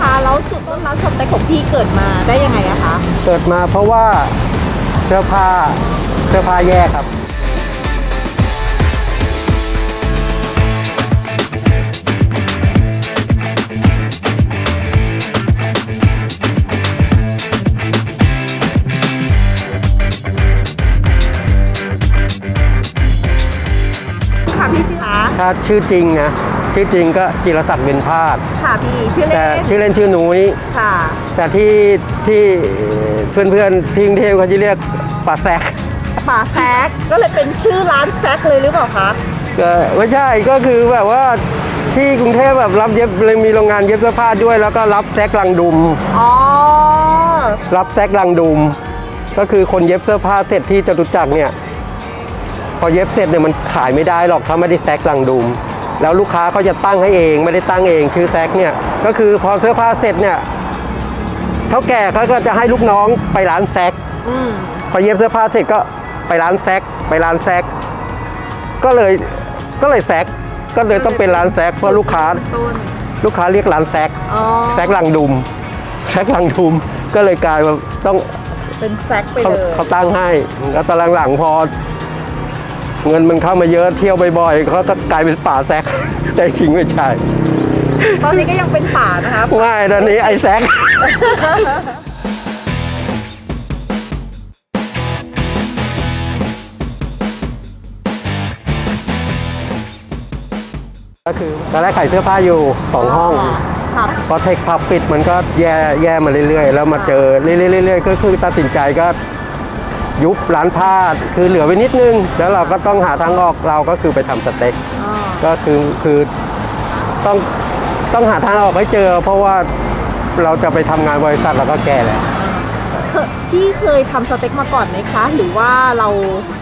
คะแล้วจุดต้นร้านสเต็กของพี่เกิดมาได้ยังไงอะคะเกิดมาเพราะว่าเสื้อผ้าเสื้อผ้าแยกครับ ค่ะพี่ชื่อคะถ้าชื่อจริงนะ ชื่อจริงก็จิรศักดิ์เบญพาดค่ะพี่ชื่อเล่แต่นชื่อเล่นชื่อนุ้ย ค่ะแต่ที่ที่เพื่อนๆที่กรุงเทพเขาจะเรียกป่าแซกป่าแซกก็เลยเป็นชื่อร้านแซกเลยหรือเปล่าคะก็ไม่ใช่ก็คือแบบว่าที่กรุงเทพแบบรับเย็บเลยมีโรงงานเย็บเสื้อผ้าด้วย แล้วก็รับแซกลังดุม อ๋อรับแซกลังดุม ก็คือคนเย็บเสื้อผ้าเสร็จที่จตุจักรเนี่ยพอเย็บเสร็จเนี่ยมันขายไม่ได้หรอกถ้าไม่ได้แซกลังดุม แล้วลูกค้าเขาจะตั้งให้เองไม่ได้ตั้งเองชื่อแซกเนี่ยก็คือพอเสื้อผ้าเสร็จเนี่ยเท่าแก่เขาก็จะให้ลูกน้องไปร้านแซกอืมพอเย็บเสื้อผ้าเสร็จก็ไปร้านแซกไปร้านแซกก็เลยก็เลยแซกก็เลยต้องเป็นร้านแซกเพราะลูกค้าต้นลูกค้าเรียกร้านแซกอ๋อแซกลังดุมแซกลังดุมก็เลยกลายมาต้องเป็นแซกไปเขาเลยเขาตั้งให้แล้วตอนหลังๆพอ เงินมันเข้ามาเยอะเที่ยวบ่อยๆเขาก็กลายเป็นป่าแซก แต่จริงไม่ใช่ตอนนี้ก็ยังเป็นป่านะคะไม่ตอนนี้ไอ้แซกก็คือตอนแรกขายเสื้อผ้าอยู่สองห้องครับพอเทคพับปิดมันก็แย่แย่มาเรื่อยๆ แล้วมาเจอเรื่อยๆเรื่อยๆก็คือตัดสินใจก็ ยุบร้านผ้าคือเหลือไว้นิดนึง แล้วเราก็ต้องหาทางออกเราก็คือไปทำสเต็กอ๋อก็คือคือต้องต้องหาทางออกให้เจอ เพราะว่าเราจะไปทำงานบริษัทเราก็แก่แล้วเคยพี่เคยทำสเต็กมาก่อนไหมคะ หรือว่าเรา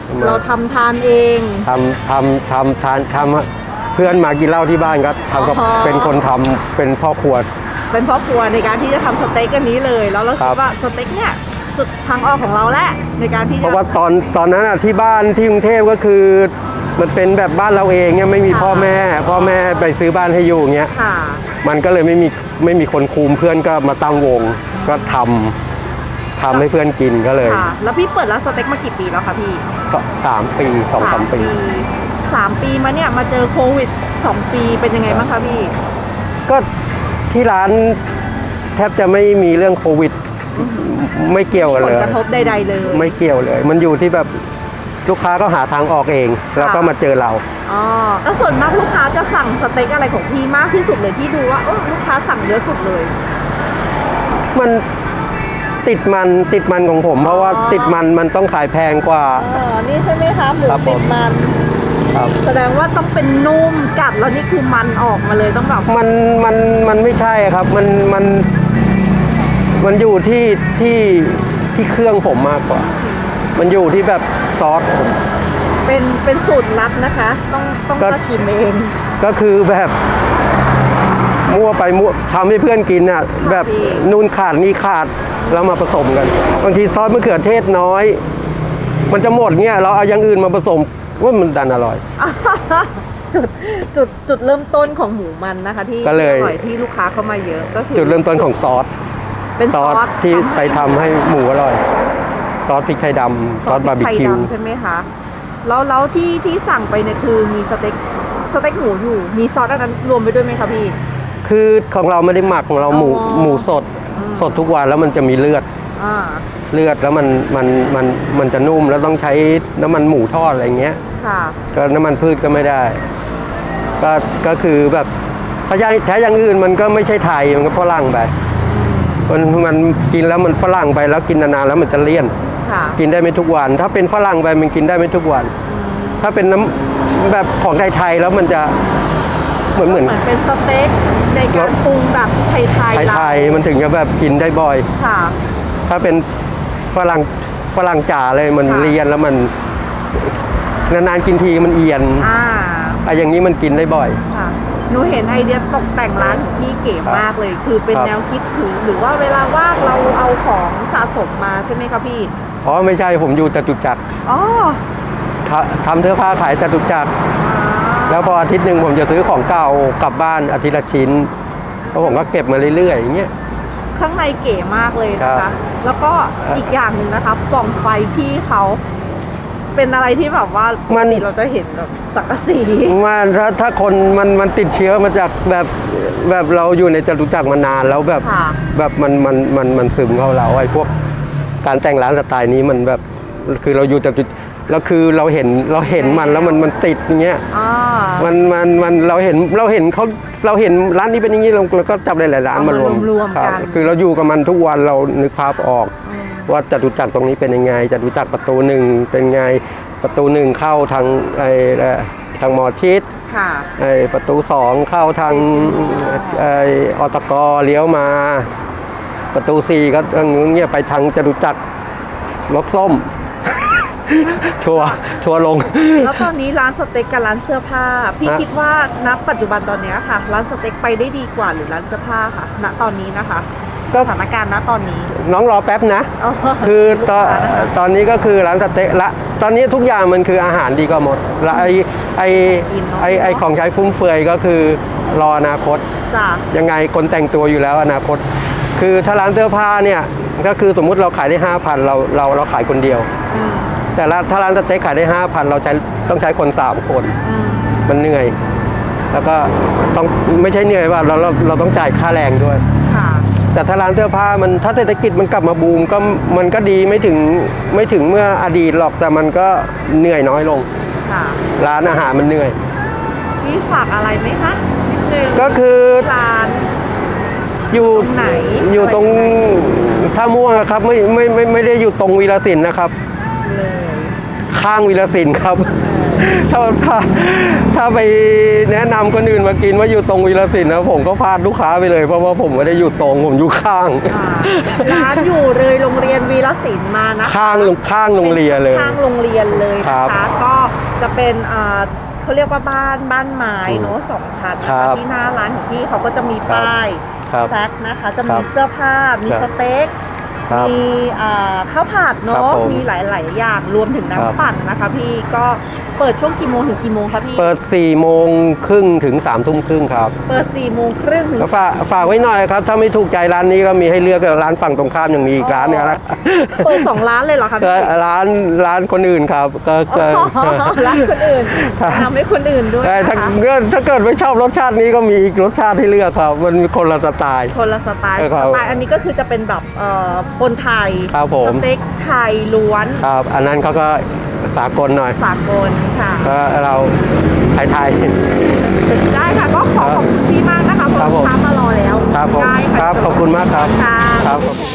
ไม่เราทำทานเองทำทำทำทานทำเพื่อนมากินเหล้าที่บ้านก็ทำกับอ๋อเป็นคนทำเป็นพ่อครัวเป็นพ่อครัวในการที่จะทำสเต็กอันนี้เลย แล้วเราครัคิดบว่าสเต็กเนี่ย จุดทางออกของเราแหละในการที่เพจะราะว่าตอนตอนนั้นอะที่บ้านที่กรุงเทพก็คือ มันเป็นแบบบ้านเราเองเนี่ยไม่มีพ่อแม่ พ่อแม่ไปซื้อบ้านให้อยู่อย่างเงี้ย ค่ะ มันก็เลยไม่มีไม่มีคนคุมเพื่อนก็มาตั้งวง ก็ทำทำให้เพื่อนกินก็เลยค่ะ แล้วพี่เปิดร้านสเต็กมากี่ปีแล้วคะพี่สสามปีสองสามปี สามปีมาเนี่ยมาเจอโควิดสองปีเป็นยังไงบ้างคะพี่ ก็ที่ร้านแทบจะไม่มีเรื่องโควิด ไม่เกี่ยวกันผเลลย กระทบใดๆเลย ไม่เกี่ยวเลย มันอยู่ที่แบบลูกค้าก็หาทางออกเอง แล้วก็มาเจอเรา อ๋อแล้วส่วนมากลูกค้าจะสั่งสเต็กอะไรของพี่มากที่สุดเลยที่ดูว่าเออลูกค้าสั่งเยอะสุดเลย มันติดมันติดมันของผม เพราะว่าอ๋อ ติดมันมันต้องขายแพงกว่า อ๋อนี่ใช่ไหมคะหมูครับผม ติดมัน ครับ แสดงว่าต้องเป็นนุ่มกัดแล้วนี่คือมันออกมาเลยต้องแบบมันมันมันไม่ใช่ครับ มันมัน มันอยู่ที่ที่ที่เครื่องผมมากกว่า มันอยู่ที่แบบซอสผม เป็นเป็นสูตรลับนะคะ ต้องต้องก็ มาชิมเองก็คือแบบมั่วไปมั่วทำให้เพื่อนกินอะแบบนู่นขาดนี่ขาดแล้วมาผสมกันบางทีซอสมะเขือเทศน้อย มันจะหมดเงี้ยเราเอาอย่างอื่นมาผสมว่ามันดันอร่อย จุดจุดจุดเริ่มต้นของหมูมันนะคะ ที่ก็เลย อร่อยที่ลูกค้าเข้ามาเยอะก็คือจุดเริ่มต้นของซอส เป็นซซออสสที่ไปทำให้หมูอร่อย ซอสพริกไทยดำซอสบาร์บีไทยคิวดำใช่ไหมคะแล้วแล้วที่ที่สั่งไปเนี่ยคือมีสเต็กสเต็กหมูอยู่ มีซอสอันนั้นรวมไปด้วยไหมคะพี่ คือของเราไม่ได้หมักของเราหมูอ๋อหมูสดสดทุกวันแล้วมันจะมีเลือดอ่าเลือดแล้วมันมันมันมันจะนุ่มแล้วต้องใช้น้ำมันหมูทอดอะไรเงี้ยค่ะก็น้ำมันพืชก็ไม่ได้ ก็ก็คือแบบถ้าใช้ใช้อย่างอื่นมันก็ไม่ใช่ไทยมันก็ฝรั่งไป มันมันกินแล้วมันฝรั่งไปแล้วกินนานๆแล้วมันจะเลี่ยน ค่ะ กินได้ไม่ทุกวัน ถ้าเป็นฝรั่งไปมันกินได้ไม่ทุกวัน ถ้าเป็นน้ำแบบของไทยๆแล้วมันจะเหมือนเหมือนเหมือนเป็นสเต็กในการปรุงแบบไทยๆไทเรายๆมันถึงจะแบบกินได้บ่อย ค่ะ ถ้าเป็นฝรั่งฝรั่งจ๋าเลยมันค่ะ เลียนแล้วมันนานๆกินทีมันเอียนอ่า ไอ้อย่างนี้มันกินได้บ่อย ค่ะ หนูเห็นไอเดียตกแต่งร้านของพี่เก๋มากเลย คือเป็นครับแนวคิดถึงหรือว่าเวลาว่างเราเอาของสะสมมาใช่ไหมคะพี่ อ๋อไม่ใช่ผมอยู่จตุจักรอ๋อททำเสื้อผ้าขายจตุจักร แล้วพออาทิตย์หนึ่งผมจะซื้อของเก่ากลับบ้านอาทิตย์ละชิ้นแล้วผมก็เก็บมาเรื่อยๆอย่างเงี้ยข้างในเก๋มากเลยนะครัคะบแล้วก็อีกอย่างหนึ่งนะคะปล่องไฟพี่เขา เป็นอะไรที่แบบว่าปกติเราจะเห็นแบบสังกะสี ว่าถ้าถ้าคนมันมันติดเชื้อมาจากแบบแบบเราอยู่ในจตุจักรมานานแล้วแบบค่ะ แบบมันมันมันมันซึมเข้าเราไอ้พวกการแต่งร้านสไตล์นี้มันแบบคือเราอยู่จตุแล้วคือเราเห็นเราเห็นมันแล้วมันมันติดอย่างเงี้ยอ่ามันมันมันเราเห็นเราเห็นเขาเราเห็นร้านนี้เป็นอย่างนี้เราเราก็จับได้หลายร้านเอามามารวมรวมๆคกัรันคือเราอยู่กับมันทุกวันเรานึกภาพออก อืม ว่าจตุจักรตรงนี้เป็นยังไงจตุจักรประตูหนึ่งเป็นไงประตูหนึ่งเข้าทางไอ้เอ่อทางหมอชิดค่ะไอ้ประตูสองเข้าทางไอ้อตกเลี้ยวมา ประตูสี่ก็ทางนู้นเนี่ยไปทางจตุจักรรถส้มทัวร์ทัวร์ลง แล้วตอนนี้ร้านสเต็กกับร้านเสื้อผ้า พี่ฮะคิดว่าณปัจจุบันตอนเนี้ยค่ะ ร้านสเต็กไปได้ดีกว่าหรือร้านเสื้อผ้าค่ะ ณตอนนี้นะคะ ก็ สถานการณ์ณตอนนี้ น้องรอแป๊บนะ อ๋อ คือตอนตอนนี้ก็คือร้านสเต๊ะละตอนนี้ทุกอย่างมันคืออาหารดีก็หมดและไอไอกินเนอะ ไอไอของใช้ฟุ่มเฟือยก็คือรออนาคต จ้ะยังไงคนแต่งตัวอยู่แล้วอนาคต คือถ้าร้านเสื้อผ้าเนี่ยก็คือสมมุติเราขายได้ 5,000เราเราเราขายคนเดียว อืมแต่ละถ้าร้านสเต็กขายได้ 5,000 เราใช้ต้องใช้คน3คน อืมมันเหนื่อย แล้วก็ต้องไม่ใช่เหนื่อยว่าเราเราเราต้องจ่ายค่าแรงด้วยค่ะ แต่ถ้าร้านเสื้อผ้ามันถ้าเศรษฐกิจมันกลับมาบูมก็มันก็ดีไม่ถึงไม่ถึงเมื่ออดีตหรอกแต่มันก็เหนื่อยน้อยลง ค่ะ ร้านอาหารมันเหนื่อยพี่ฝากอะไรไหมคะนิดนึงก็คือร้าน อยู่ตรงไหนอยู่ตรงอะไรยังไท่าม่วงอะครับไม่ไม่ไม่ไม่ได้อยู่ตรงวีรศิลป์นะครับ เลยข้างวีรศิลป์ครับ ถ้าถ้าถ้าไปแนะนำคนอื่นมากินว่าอยู่ตรงวีรศิลป์นะผมก็พลาดลูกค้าไปเลยเพราะว่าผมไม่ได้อยู่ตรงผมอยู่ข้างอ่าร้านอยู่เลยโรงเรียนวีรศิลป์มานะคะข้างลงข้างโรงเรียนเลยข้างโรงเรียนเลยครันะบคะก็จะเป็นอ่าเขาเรียกว่าบ้านบ้านไม้เนอะสองชั้นนะครัคะบที่หน้าร้านของพี่เขาก็จะมีป้ายครับแซกนะคะจะครัมีบเสื้อผ้ามีครับสเต็กครับมีอ่าข้าวผัดครัเนาะบผมมีหลาย ๆ อย่างรวมถึงครับน้ำปั่นนะคะ พี่ก็เปิดช่วงกี่โมงถึงกี่โมงคะพี่ เปิด4โมงครึ่งถึง3ทุ่มครึ่งครับ เปิด4ี่โมงครึ่งถึงก็ฝากฝากไว้หน่อยครับ ถ้าไม่ถูกใจร้านนี้ก็มีให้เลือกกับร้านฝั่งตรงข้ามยังมีอีกร้านเนี่ยนะเปิดสองร้านเลยเหรอคะก็พี่ร้านร้านคนอื่นครับก็ก็ อ๋อร้านคนอื่นทำให้คนอื่นด้วยแต่นะถ้าคะก็ถ้าเกิดไม่ชอบรสชาตินี้ก็มีอีกรสชาติให้เลือกครับ มันมีคนละสไตล์ คนละสไตล์คสรับไตล์อันนี้ก็คือจะเป็นแบบเอ่อปนไทย ครับผม สเต็กไทยล้วน ครับ อันนั้นเขาก็ สากลหน่อย สากลค่ะ ก็เราไทยไทย ได้ค่ะก็ขอขอบคุณพี่มากนะคะเพครัราะบผมลูกค้ามารอแล้วครับผมได้ะครับขอบคุณมากครับ ค่ะ ครับขอบคุณ